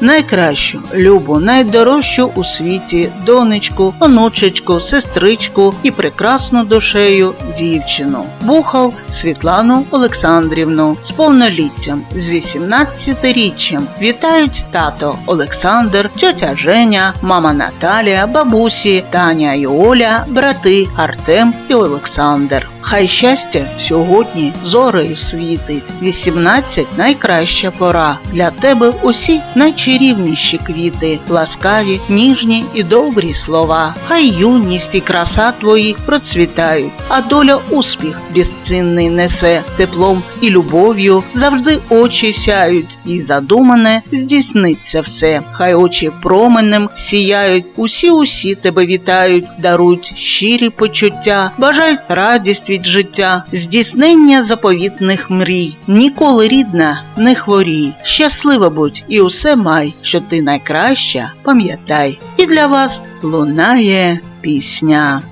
найкращу, любу, найдорожчу у світі донечку, онучечку, сестричку і прекрасну душею дівчину. Бухал Світлану Олександрівну з повноліттям, з 18-річчям. Вітають тато Олександр, тьотя Женя, мама Наталія, бабусі, Таня і Оля, брати Артем і Олександр. Хай щастя сьогодні зорею світить. 18 найкраща пора. Для тебе усі найчарівніші квіти, ласкаві, ніжні і добрі слова. Хай юність і краса твої процвітають, а доля успіх безцінний несе теплом і любов'ю завжди очі сяють, і задумане здійсниться все. Хай очі променем сіяють, усі усі тебе вітають, дарують щирі почуття, бажають радість від життя, здійснення заповітних мрій. Ніколи рідна, не хворій, щаслива будь і усе май, що ти найкраща, пам'ятай. І для вас лунає пісня.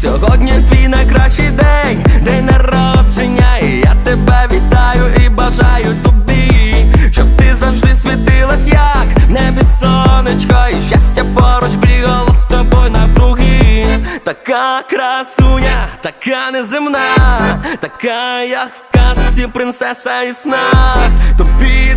Сьогодні твій найкращий день, день народження, і я тебе вітаю і бажаю тобі, щоб ти завжди світилась, як небі сонечко, і щастя поруч бігало з тобою навкруги. Така красуня, така неземна, така як в казці принцеса і сна. Тобі